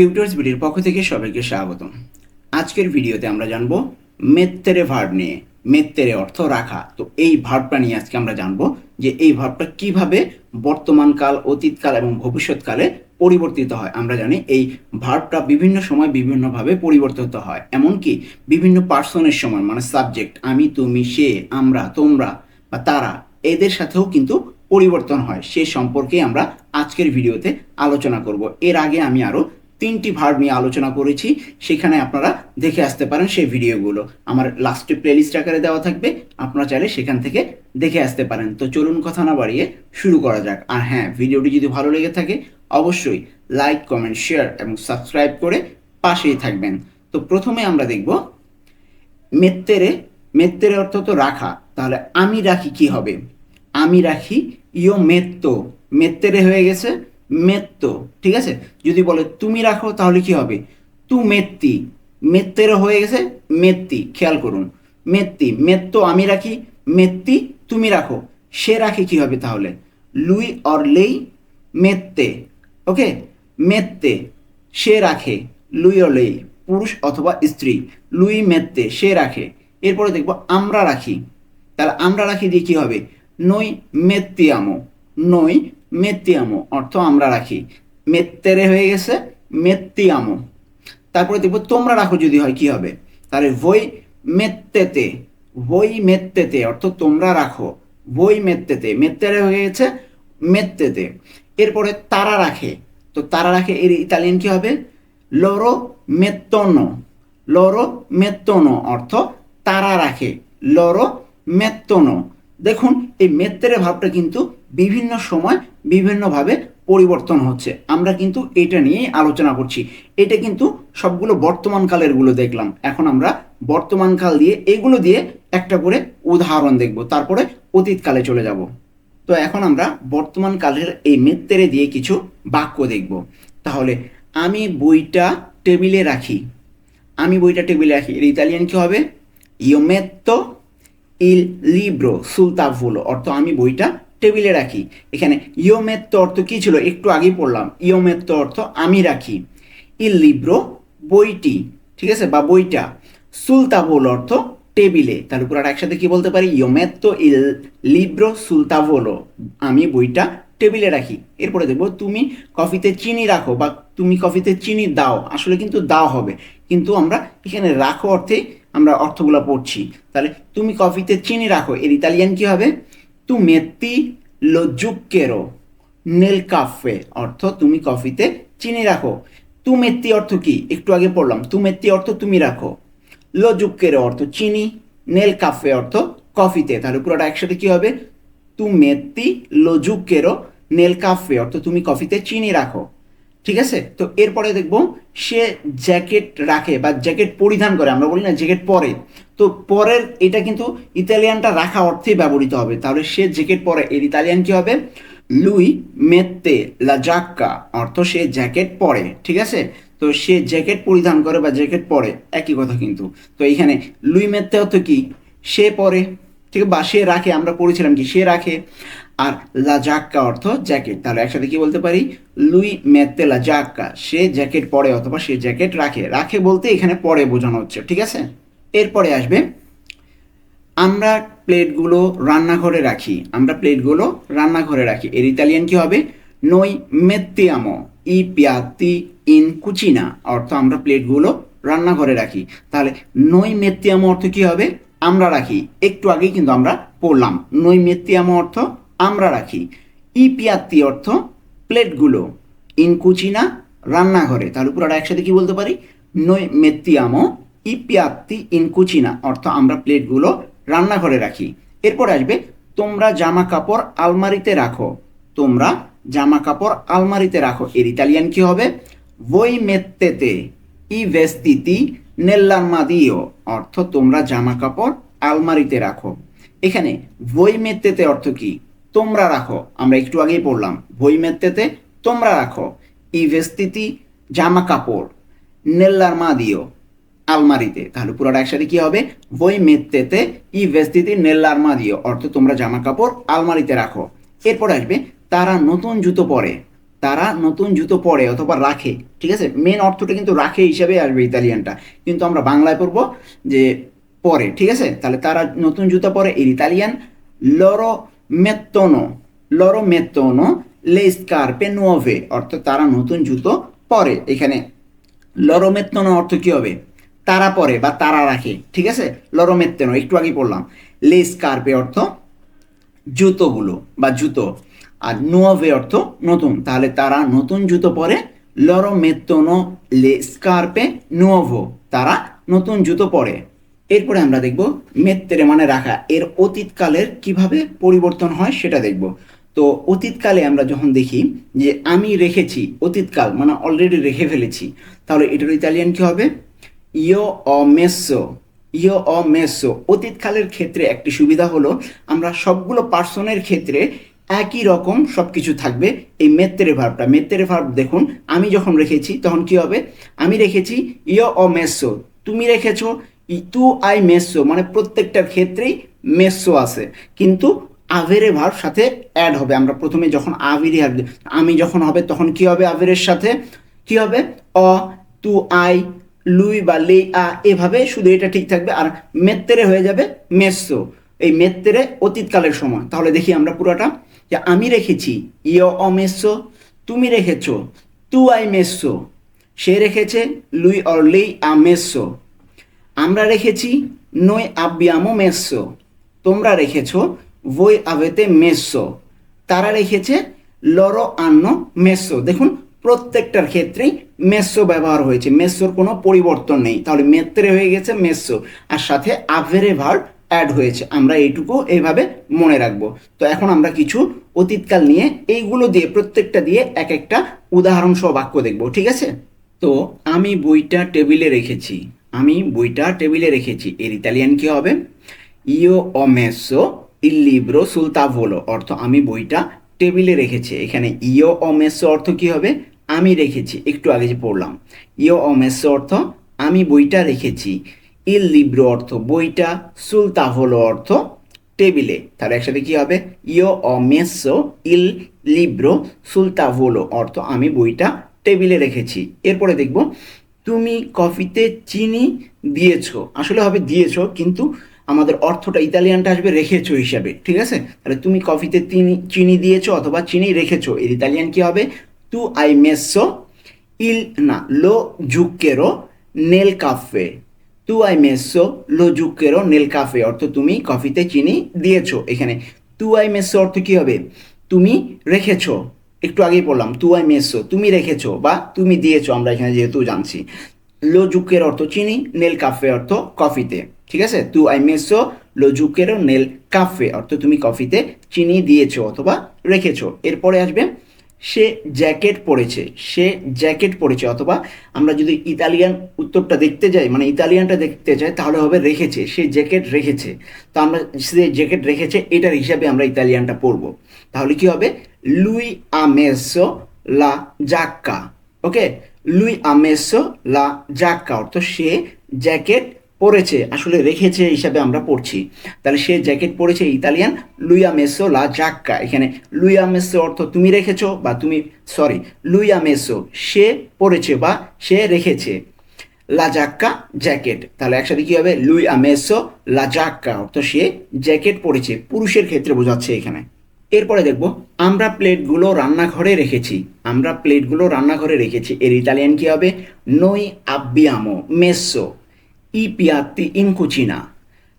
Tutors ভিডিওর পক্ষ থেকে সবাইকে স্বাগতম। আজকের ভিডিওতে আমরা জানব মেত্তেরে ভার্ব নিয়ে, মেত্তেরে অর্থ রাখা। তো এই ভার্বটা নিয়ে আজকে আমরা জানব যে এই ভার্বটা কীভাবে বর্তমানকাল, অতীতকাল এবং ভবিষ্যৎকালে পরিবর্তিত হয়। আমরা জানি এই ভার্বটা বিভিন্ন সময় বিভিন্নভাবে পরিবর্তিত হয়। এমনকি বিভিন্ন পার্সনের সময় মানে সাবজেক্ট, আমি, তুমি, সে, আমরা, তোমরা বা তারা, এদের সাথেও কিন্তু পরিবর্তন হয়। সে সম্পর্কে আমরা আজকের ভিডিওতে আলোচনা করব। এর আগে আমি আরও তিনটি ভার্ব নিয়ে আলোচনা করেছি, সেখানে আপনারা দেখে আসতে পারেন সেই ভিডিওগুলো। আমার লাস্টে প্লেলিস্ট আকারে দেওয়া থাকবে, আপনারা চাইলে সেখান থেকে দেখে আসতে পারেন। তো চলুন কথা না বাড়িয়ে শুরু করা যাক। আর হ্যাঁ ভিডিওটি যদি ভালো লেগে থাকে, অবশ্যই লাইক কমেন্ট শেয়ার এবং সাবস্ক্রাইব করে পাশেই থাকবেন। তো প্রথমে আমরা দেখব মেত্তেরে মেত্তেরে অর্থ তো রাখা। তাহলে আমি রাখি কি হবে? আমি রাখি ইয়ো মেত্ত। মেত্তেরে হয়ে গেছে মেত্ত, ঠিক আছে? যদি বলে, তুমি রাখো, তাহলে কি হবে? তু মেত্তি। মেত্তেরও হয়ে গেছে? মেত্তি। খেয়াল করুন। মেত্তি। মেত্ত আমি রাখি। মেত্তি তুমি রাখো। সে রাখে কি হবে তাহলে? লুই অর লেই? মেত্তে। ওকে? মেত্তে। সে রাখে। লুই অর লেই। পুরুষ অথবা স্ত্রী? লুই মেত্তে। সে রাখে। এরপরে দেখব, আমরা রাখি। তাহলে আমরা রাখি দিয়ে কি হবে? নই মেত্তিয়ামো। নই মেত্তিয়ামো অর্থ আমরা রাখি। মেত্তেরে হয়ে গেছে মেত্তিয়ামো। তারপরে দেখব তোমরা রাখো যদি হয় কি হবে? তাহলে বই মেত্তেতে বই মেত্তেতে, অর্থ তোমরা রাখো। বই মেত্তেতে, মেত্তেরে হয়ে গেছে মেত্তেতে। এরপরে তারা রাখে। তো তারা রাখে এর ইতালিয়ান কি হবে? লরো মেত্তনো। লরো মেত্তনো, অর্থ তারা রাখে। লরো মেত্তনো। দেখুন, এই মেত্তেরে ভাবটা কিন্তু বিভিন্ন সময় বিভিন্নভাবে পরিবর্তন হচ্ছে। আমরা কিন্তু এটা নিয়েই আলোচনা করছি। এটা কিন্তু সবগুলো বর্তমান কালেরগুলো দেখলাম। এখন আমরা বর্তমান কাল দিয়ে এগুলো দিয়ে একটা করে উদাহরণ দেখব। তারপরে অতীতকালে চলে যাব। তো এখন আমরা বর্তমান কালের এই মেত্তেরে দিয়ে কিছু বাক্য দেখব। তাহলে, আমি বইটা টেবিলে রাখি। আমি বইটা টেবিলে রাখি। এর ইতালিয়ান কি হবে? ইয়োমেত্তো ইল লিব্রো সুলতাভুলো অর্থ, আমি বইটা টেবিলে রাখি। এখানে ইয়োমেত্তো অর্থ কী ছিল? একটু আগেই পড়লাম। ইয়োমেত্তো অর্থ আমি রাখি। ইল লিব্রো, বইটি, ঠিক আছে? বা বইটা। সুলতাবোল অর্থ টেবিলে। তার উপর আর একসাথে কি বলতে পারি? ইয়োমেত্তো ইল লিব্রো সুলতাভোলো। আমি বইটা টেবিলে রাখি। এরপরে দেখব, তুমি কফিতে চিনি রাখো বা তুমি কফিতে চিনি দাও। আসলে কিন্তু দাও হবে। কিন্তু আমরা এখানে রাখো অর্থে আমরা অর্থগুলো পড়ছি। তাহলে তুমি কফিতে চিনি রাখো। এর ইতালিয়ান কি হবে? তু মেত্তি লো কেরো নেল কাফে অর্থ তুমি কফিতে চিনি রাখো তু মেত্তি অর্থ কি একটু আগে পড়লাম তু মেত্তি অর্থ তুমি রাখো লো জুক্কেরো অর্থ চিনি নেল কাফে অর্থ কফিতে তাহলে পুরোটা একসাথে কি হবে তু মেত্তি লো জুক্কেরো নেল কাফে অর্থ তুমি কফিতে চিনি রাখো ঠিক আছে? তো এরপরে দেখব, সে জ্যাকেট রাখে বা জ্যাকেট পরিধান করে, আমরা বলি না জ্যাকেট পরে। তো পরের, এটা কিন্তু ইতালিয়ানটা রাখা অর্থেই ব্যবহৃত হবে। তাহলে সে জ্যাকেট পরে, এর ইতালিয়ান কি হবে? লুই মেত্তে লাজাক্কা অর্থ সে জ্যাকেট পরে, ঠিক আছে? তো সে জ্যাকেট পরিধান করে বা জ্যাকেট পরে, একই কথা কিন্তু। তো এইখানে লুই মেত্তে অর্থ কি? সে পরে, ঠিক বা সে রাখে, আমরা পড়েছিলাম কি? সে রাখে। আর লাজাক্কা অর্থ জ্যাকেট। তাহলে একসাথে কি বলতে পারি? লুই মেতে লাজাক্কা সে জ্যাকেট পরে অথবা সে জ্যাকেট রাখে। রাখে বলতে এখানে পরে বোঝানো হচ্ছে, ঠিক আছে? এরপরে আসবে, আমরা প্লেটগুলো রান্নাঘরে রাখি। আমরা প্লেটগুলো রান্নাঘরে রাখি। এর ইতালিয়ান কি হবে? নই মেত্তিয়ামো ই পিয়াতি ইন কুচিনা অর্থ আমরা প্লেটগুলো রান্নাঘরে রাখি। তাহলে নই মেত্তিয়ামো অর্থ কি হবে? আমরা রাখি। একটু আগেই কিন্তু আমরা পড়লাম। নই মেত্তিয়ামো অর্থ আমরা রাখি। ই পিয়াত্তি অর্থ প্লেটগুলো, ইন কুচিনা, রান্নাঘরে। তাহলে পুরোটা একসাথে কি বলতে পারি? নই মেত্তিয়ামো, ই পিয়াত্তি ইন কুচিনা, অর্থ আমরা প্লেটগুলো রান্নাঘরে রাখি। এরপর আসবে, তোমরা জামা কাপড় আলমারিতে রাখো। তোমরা জামা কাপড় আলমারিতে রাখো। এর ইতালিয়ান কি হবে? বই মেত্তেতে ই ভেস্তিতি নেল্লারমাদিও অর্থ তোমরা জামা কাপড় আলমারিতে রাখো। এখানে বই মেত্তেতে অর্থ কি? তোমরা রাখো। আমরা একটু আগেই পড়লাম। বই মেত্তেতে তোমরা রাখো। ই ভেস্তিতি জামা কাপড় নেল্লার মা দিও আলমারিতে। তাহলে পুরোটা একসাথে কি হবে? বই মেত্তেতে ই ভেস্তিতি নেল্লার মা দিও। অর্থ তোমরা জামা কাপড় আলমারিতে রাখো। এরপর আসবে, তারা নতুন জুতো পরে। তারা নতুন জুতো পরে অথবা রাখে। ঠিক আছে? মেন অর্থটা কিন্তু রাখে হিসাবে আসবে ইতালিয়ানটা। কিন্তু আমরা বাংলায় পড়ব যে পরে। ঠিক আছে? তাহলে তারা নতুন জুতো পরে। এর ইতালিয়ান লরো মেত্তনো, লরো মেত্তনো লে স্কার্পে নোভে, অর্থাৎ তারা নতুন জুতো পরে। এখানে লরমেত্তনো অর্থ কি হবে? তারা পরে বা তারা রাখে, ঠিক আছে? লরমেত্তনো একটু আগে পড়লাম। লে স্কার্পে অর্থ জুতোগুলো বা জুতো। আর নোভে অর্থ নতুন, তাহলে তারা নতুন জুতো পরে, লরো মেত্তনো লে স্কার্পে নোভো, তারা নতুন জুতো পরে। এরপরে আমরা দেখব মেত্তেরে মানে রাখা। এর অতীতকালের কীভাবে পরিবর্তন হয় সেটা দেখব। তো অতীতকালে আমরা যখন দেখি যে আমি রেখেছি অতীতকাল মানে অলরেডি রেখে ফেলেছি, তাহলে এটার ইতালিয়ান কি হবে? ইয় অ মেসো ইয়ো অ মেসো অতীতকালের ক্ষেত্রে একটি সুবিধা হলো, আমরা সবগুলো পার্সনের ক্ষেত্রে একই রকম সব কিছু থাকবে এই মেত্তেরে ভার্বটা মেত্তেরে ভার্ব দেখুন, আমি যখন রেখেছি তখন কি হবে? আমি রেখেছি ইয় অ মেসো তুমি রেখেছো ই- তু আই মেসো মানে প্রত্যেকটার ক্ষেত্রেই মেসো আছে। কিন্তু আভেরে ভার্ব সাথে অ্যাড হবে। আমরা প্রথমে যখন আভিরি হার আমি যখন হবে, তখন কি হবে আভেরের সাথে? কি হবে? অ, তু, আই, লুই বা লে, আ, এভাবে শুধু এটা ঠিক থাকবে। আর মেত্তেরে হয়ে যাবে মেসো। এই মেত্তেরে অতীতকালের সময়। তাহলে দেখি আমরা পুরোটা। যে আমি রেখেছি, ইয় অমেসো তুমি রেখেছো, তু আই মেসো, সে রেখেছে, লুই অর লেই আ মেসো। আমরা রেখেছি নই আব্বিয়ামো মেসো। তোমরা রেখেছ voi আবেতে messo তারা রেখেছে লরো আন্ন মেসো। দেখুন, প্রত্যেকটার ক্ষেত্রেই মেসো ব্যবহার হয়েছে। মেসোর কোনো পরিবর্তন নেই। তাহলে মেত্রে হয়ে গেছে মেসো। আর সাথে আভেরে ভার্ব অ্যাড হয়েছে। আমরা এইটুকু এইভাবে মনে রাখব। তো এখন আমরা কিছু অতীতকাল নিয়ে এইগুলো দিয়ে, প্রত্যেকটা দিয়ে এক একটা উদাহরণ সহ বাক্য দেখব। ঠিক আছে? তো আমি বইটা টেবিলে রেখেছি। আমি বইটা টেবিলে রেখেছি। এর ইতালিয়ান কি হবে? ইও অমেসো ইল লিব্রো সুল অর্থ আমি বইটা টেবিলে রেখেছি। এখানে ইও অমেসো অর্থ কি হবে? আমি রেখেছি। একটু আগে যে পড়লাম। ইও অমেসো অর্থ আমি বইটা রেখেছি। ইল লিব্রো অর্থ বইটা সুল তাভোলো অর্থ টেবিলে। তাহলে একসাথে কি হবে? ইও অমেসো ইল লিব্রো সুল তাভোলো অর্থ আমি বইটা টেবিলে রেখেছি। এরপরে দেখব তুমি কফিতে চিনি দিয়েছ। আসলে হবে দিয়েছ, কিন্তু আমাদের অর্থটা ইতালিয়ানটা আসবে রেখেছো হিসাবে, ঠিক আছে? তাহলে তুমি কফিতে চিনি চিনি দিয়েছ অথবা চিনি রেখেছো, এর ইতালিয়ান কি হবে? তু আই মেসো ইল না লো জুক্কেরো নেল কাফে তু আই মেসো লো জুক্কেরো নেল কাফে অর্থ তুমি কফিতে চিনি দিয়েছ এখানে। তু আই মেসো অর্থ কি হবে? তুমি রেখেছো। একটু আগেই বললাম তু আই মেসো তুমি রেখেছো বা তুমি দিয়েছ, আমরা এখানে যেহেতু জানছি। লো জুকের অর্থ চিনি, নেল কাফে অর্থ কফিতে, ঠিক আছে? তু আই মেসো লো জুকেরও নেল কাফে অর্থ তুমি কফিতে চিনি দিয়েছ অথবা রেখেছো। এরপরে আসবে, সে জ্যাকেট পরেছে, সে জ্যাকেট পরেছে অথবা আমরা যদি ইতালিয়ান উত্তরটা দেখতে যাই মানে ইতালিয়ানটা দেখতে যাই, তাহলে হবে রেখেছে, সে জ্যাকেট রেখেছে। তো আমরা সে জ্যাকেট রেখেছে, এটার হিসাবে আমরা ইতালিয়ানটা পড়ব তাহলে কি হবে? লুই আমেসো লা জাক্কা ওকে লুই আমেসো লা জাক্কা অর্থ সে জ্যাকেট পরেছে, আসলে রেখেছে হিসাবে আমরা পড়ছি। তাহলে সে জ্যাকেট পরেছে ইতালিয়ান লুইয়া মেসো লা জাক্কা এখানে লুইয়া মেসো অর্থ তুমি রেখেছো বা তুমি সরি লুইয়া মেসো সে পরেছে বা সে রেখেছে। লা জাক্কা জ্যাকেট। তাহলে একসাথে কী হবে? লুই আমেসো লা জাক্কা অর্থ সে জ্যাকেট পরেছে। পুরুষের ক্ষেত্রে বোঝাচ্ছে এখানে। এরপরে দেখব, আমরা প্লেটগুলো রান্নাঘরে রেখেছি। আমরা প্লেটগুলো রান্নাঘরে রেখেছি। এর ইতালিয়ান কি হবে? নই আব্বিয়ামো মেসো ই পিয়াত্তি ইন কুচিনা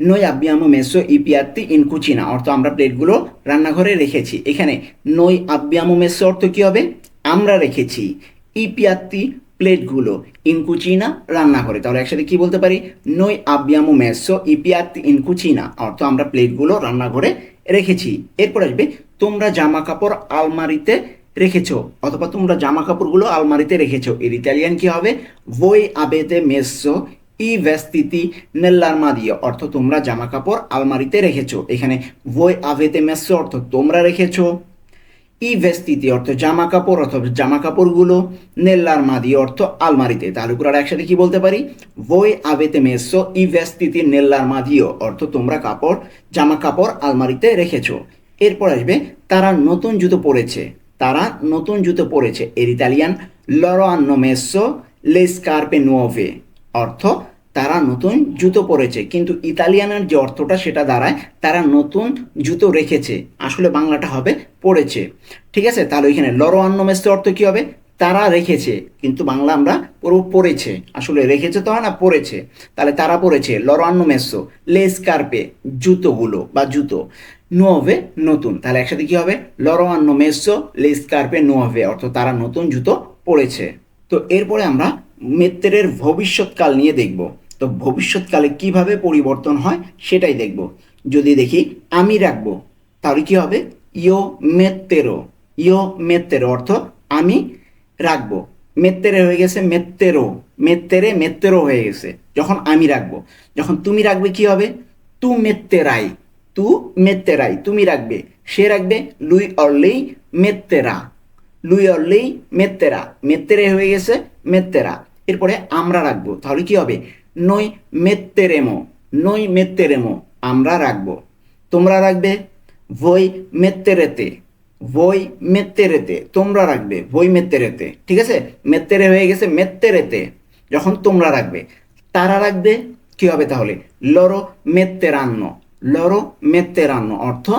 নই আব্বিয়ামো মেসো ই পিয়াত্তি ইন কুচিনা অর্থ আমরা প্লেটগুলো রান্নাঘরে রেখেছি। এখানে নই আব্বিয়ামো মেসো অর্থ কি হবে? আমরা রেখেছি ই পিয়াত্তি প্লেটগুলো ইন কুচিনা রান্নাঘরে। তাহলে একসাথে কি বলতে পারি? নই আব্বিয়ামো মেসো ই পিয়াত্তি ইন কুচিনা অর্থ আমরা প্লেটগুলো রান্নাঘরে রেখেছি। এরপর আসবে, তোমরা জামা কাপড় আলমারিতে রেখেছো, অথবা তোমরা জামা কাপড়গুলো আলমারিতে রেখেছো। এর ইতালিয়ান কি হবে? বই আবেদে মেসো ই ভেস্তিতি নেল্লারমাদিও অর্থ তোমরা জামা কাপড় আলমারিতে রেখেছো। এখানে বই আবেদে মেসো অর্থ তোমরা রেখেছো। ই ভেস্তিতি অর্থ জামা কাপড় অথবা জামা কাপড়গুলো নেল্লার নেল্লারমাদি অর্থ আলমারিতে। তাহলে পুরো একসাথে কি বলতে পারি? voi আবেতে messo ই ভেস্তিতি নেল্লারমাদিও অর্থ তোমরা কাপড় জামা কাপড় আলমারিতে রেখেছো। এরপর আসবে, তারা নতুন জুতো পরেছে। তারা নতুন জুতো পরেছে। এর ইতালিয়ান লরো আন্নো মেসো, লে স্কার্পে নোভে অর্থ তারা নতুন জুতো পরেছে। কিন্তু ইতালিয়ানের যে অর্থটা সেটা দাঁড়ায়, তারা নতুন জুতো রেখেছে। আসলে বাংলাটা হবে পড়েছে। ঠিক আছে? তাহলে ওইখানে লরো আন্নো মেসো অর্থ কী হবে? তারা রেখেছে। কিন্তু বাংলা আমরা পুরো পড়েছে। আসলে রেখেছে তো না, পড়েছে। তাহলে তারা পড়েছে লরান্ন মেসো লেস কার্পে জুতোগুলো বা জুতো। নোভে নতুন। তাহলে একসাথে কী হবে? লরোয়ান্ন মেসো লেস কার্পে নোভে অর্থাৎ তারা নতুন জুতো পড়েছে। তো এরপরে আমরা মেত্রের ভবিষ্যৎকাল নিয়ে দেখব। তো ভবিষ্যৎকালে কীভাবে পরিবর্তন হয় সেটাই দেখব। যদি দেখি আমি রাখব, তাহলে কি হবে? ইও মেত্তেরো। ইও মেত্তেরো অর্থ আমি রাখব। মেত্তেরে হয়ে গেছে মেত্তেরো। মেত্তেরে মেত্তেরো হয়ে গেছে, যখন আমি রাখব। যখন তুমি রাখবে কি হবে? তু মেত্তেরাই। তু মেত্তেরাই। তুমি রাখবে। সে রাখবে লুই অরলেই মেত্তেরা। লুই অরলেই মেত্তেরা। মেত্তেরে হয়ে গেছে মেত্তেরা। এরপরে আমরা রাখব, তাহলে কি হবে? নই মেত্তেরেমো নই মেত্তেরেমো, আমরা রাখব। তোমরা রাখবে, ভই মেত্তেরেতে বই মেত্তেরেতে, তোমরা রাখবে বই মেত্তেরেতে, ঠিক আছে? মেত্তেরে হয়ে গেছে মেত্তেরেতে, যখন তোমরা রাখবে। তারা রাখবে, কি হবে তাহলে? লরো মেত্তেরান্ন লরো মেত্তেরান্ন, অর্থ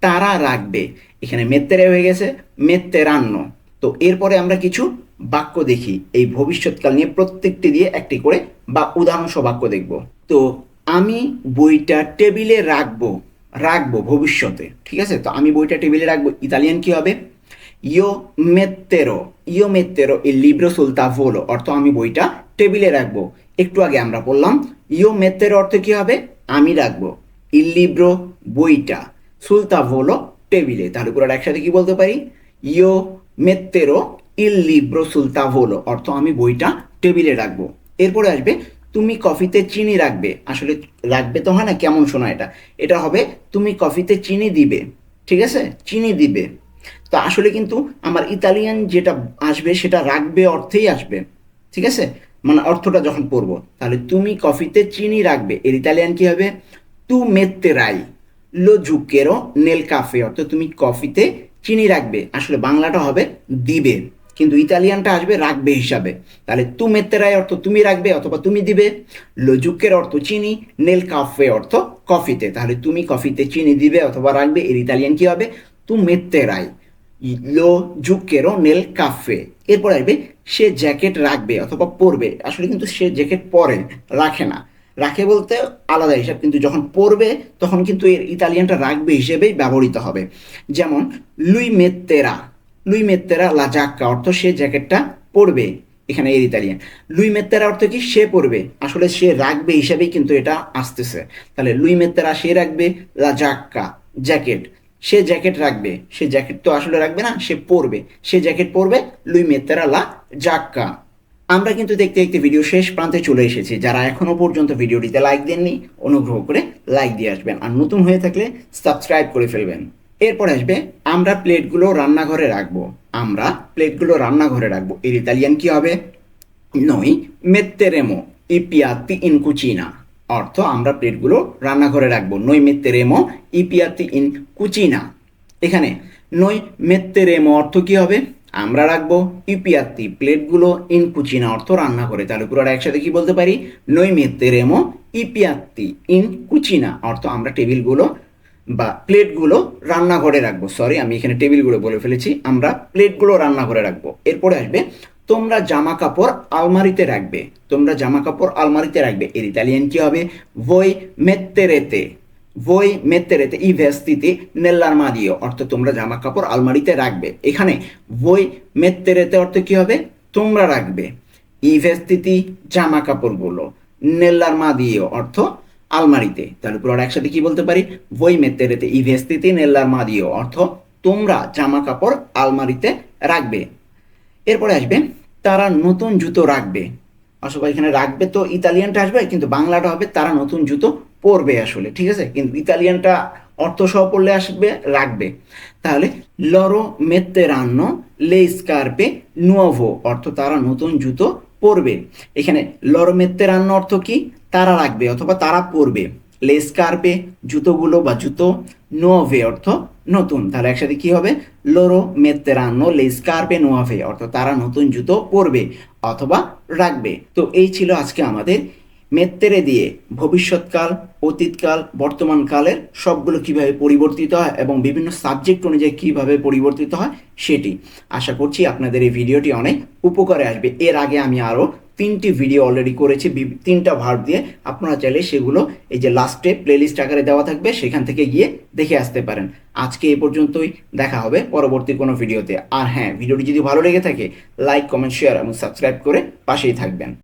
তারা রাখবে। এখানে মেত্তেরে হয়ে গেছে মেত্তেরান্ন। তো এরপরে আমরা কিছু বাক্য দেখি, এই ভবিষ্যৎকাল নিয়ে প্রত্যেকটি দিয়ে একটি করে বা উদাহরণ বাক্য দেখব। তো আমি বইটা টেবিলে রাখব রাখব ভবিষ্যতে, ঠিক আছে? তো আমি বইটা টেবিলে রাখব, ইতালিয়ান কি হবে? ইও মেত্তেরো ইও মেত্তেরো il লিব্রো sul tavolo, অর্থ আমি বইটা টেবিলে রাখব। একটু আগে আমরা বললাম ইও মেত্তেরো অর্থ কি হবে? আমি রাখব। Il libro, বইটা sul tavolo, টেবিলে তাহলে পুরো একসাথে কি বলতে পারি? ইও মেত্তেরো libro sul tavolo, অর্থ আমি বইটা টেবিলে রাখব। এরপরে আসবে, তুমি কফিতে চিনি রাখবে? আসলে রাখবে তো হয় না, কেমন শোনা এটা? এটা হবে, তুমি কফিতে চিনি দিবে। ঠিক আছে? চিনি দিবে। তো আসলে কিন্তু আমার ইতালিয়ান যেটা আসবে, সেটা রাখবে অর্থেই আসবে। ঠিক আছে? মানে অর্থটা যখন পড়ব, তাহলে তুমি কফিতে চিনি রাখবে। এর ইতালিয়ান কি হবে? তু মেত্তেরাই লো জুকেরো নেল কাফে অর্থ তুমি কফিতে চিনি রাখবে। আসলে বাংলাটা হবে, দিবে। কিন্তু ইতালিয়ানটা আসবে রাখবে হিসাবে। তাহলে তু মেত্তেরাই অর্থ তুমি রাখবে অথবা তুমি দিবে। লজুকের অর্থ চিনি, নেল কাফে অর্থ কফিতে। তাহলে তুমি কফিতে চিনি দিবে অথবা রাখবে, এর ইতালিয়ান কি হবে? তু মেত্তেরাই লো জুকেরো নেল কাফে। এরপর আসবে, সে জ্যাকেট রাখবে অথবা পরবে। আসলে কিন্তু সে জ্যাকেট পরে, রাখে না। রাখে বলতে আলাদা হিসাব, কিন্তু যখন পরবে, তখন কিন্তু এর ইতালিয়ানটা রাখবে হিসেবেই ব্যবহৃত হবে। যেমন, লুই মেত্তেরা। লুই মেত্তেরা লা জাক্কা, অর্থ সে জ্যাকেটটা পরবে এখানে এর ইতালিয়ান লুই মেত্তেরা অর্থ কি? সে পরবে। আসলে সে রাখবে হিসাবেই কিন্তু এটা আসতেছে। তাহলে লুই মেত্তেরা সে রাখবে, লা জাক্কা জ্যাকেট। সে জ্যাকেট রাখবে, সে জ্যাকেট তো আসলে রাখবে না, সে পরবে। সে জ্যাকেট পরবে, লুই মেত্তেরা লা জাক্কা। আমরা কিন্তু দেখতে দেখতে ভিডিও শেষ প্রান্তে চলে এসেছি। যারা এখনও পর্যন্ত ভিডিওটিতে লাইক দেননি, অনুগ্রহ করে লাইক দিয়ে আসবেন। আর নতুন হয়ে থাকলে সাবস্ক্রাইব করে ফেলবেন। এরপর আসবে, আমরা প্লেটগুলো রান্নাঘরে রাখব। আমরা প্লেটগুলো রান্নাঘরে রাখব। এর ইতালিয়ান কি হবে? নই মেত্তেরেমো ই পিয়াত্তি ইন কুচিনা অর্থ, আমরা প্লেটগুলো রান্নাঘরে রাখব। নই মেত্তেরেমো ই পিয়াত্তি ইন কুচিনা এখানে নই মেত্তেরেমো অর্থ কি হবে? আমরা রাখব ইপিয়াত্তি প্লেটগুলো ইন কুচিনা অর্থ রান্না করে তাহলে পুরোটা একসাথে কি বলতে পারি? নই মেত্তেরেমো ইপিয়াত্তি ইন কুচিনা অর্থ, আমরা টেবিলগুলো বা প্লেটগুলো রান্নাঘরে রাখব। সরি আমি এখানে টেবিলগুলো বলে ফেলেছি। আমরা প্লেটগুলো রান্নাঘরে রাখব। এরপরে আসবে, তোমরা জামা কাপড় আলমারিতে রাখবে। তোমরা জামা কাপড় আলমারিতে রাখবে। এর ইতালিয়ান কি হবে? ভই মেত্তেরেতে ভই মেত্তেরেতে ই ভেস্তিতে নেল্লারমাদিও অর্থ তোমরা জামা কাপড় আলমারিতে রাখবে। এখানে ভই মেত্তেরেতে অর্থ কি হবে? তোমরা রাখবে। ই ভেস্তিতি জামা কাপড়গুলো নেল্লারমাদিও অর্থ আলমারিতে। তাহলে পুরো একসাথে কি বলতে পারি? ভই মেত্তেরেতে ই ভেস্তিতি নেল্লারমাদিও অর্থ তোমরা জামা কাপড় আলমারিতে রাখবে। এরপরে আসবে, তারা নতুন জুতো রাখবে। অথবা এখানে রাখবে তো ইতালিয়ানটা আসবে, কিন্তু বাংলাটা হবে তারা নতুন জুতো পরবে আসলে, ঠিক আছে? কিন্তু ইতালিয়ানটা অর্থ সহ পড়লে আসবে, রাখবে। তাহলে লরো মেত্তেরান্ন লে স্কার্পে নুয়োভো, অর্থ তারা নতুন জুতো পরবে। এখানে লরো মেত্তেরান্ন অর্থ কি? তারা রাখবে অথবা তারা পরবে। লেস কার্পে জুতোগুলো বা জুতো নোভে অর্থ নতুন। তাহলে একসাথে কি হবে? লোরো মেত্তেরানো লে স্কার্পে নোয়াফে অর্থাৎ তারা নতুন জুতো পরবে অথবা রাখবে। তো এই ছিল আজকে আমাদের মেত্তেরে দিয়ে ভবিষ্যৎকাল, অতীতকাল, বর্তমানকালের সবগুলো কীভাবে পরিবর্তিত হয় এবং বিভিন্ন সাবজেক্ট অনুযায়ী কীভাবে পরিবর্তিত হয় সেটি। আশা করছি আপনাদের এই ভিডিওটি অনেক উপকারে আসবে। এর আগে আমি আরও তিনটি ভিডিও অলরেডি করেছি তিনটা ভার্ব দিয়ে আপনারা চাইলে সেগুলো এই যে লাস্টে প্লেলিস্ট আকারে দেওয়া থাকবে, সেখান থেকে গিয়ে দেখে আসতে পারেন। আজকে এই পর্যন্তই, দেখা হবে পরবর্তী কোনো ভিডিওতে আর হ্যাঁ ভিডিওটি যদি ভালো লেগে থাকে লাইক কমেন্ট শেয়ার এবং সাবস্ক্রাইব করে পাশেই থাকবেন।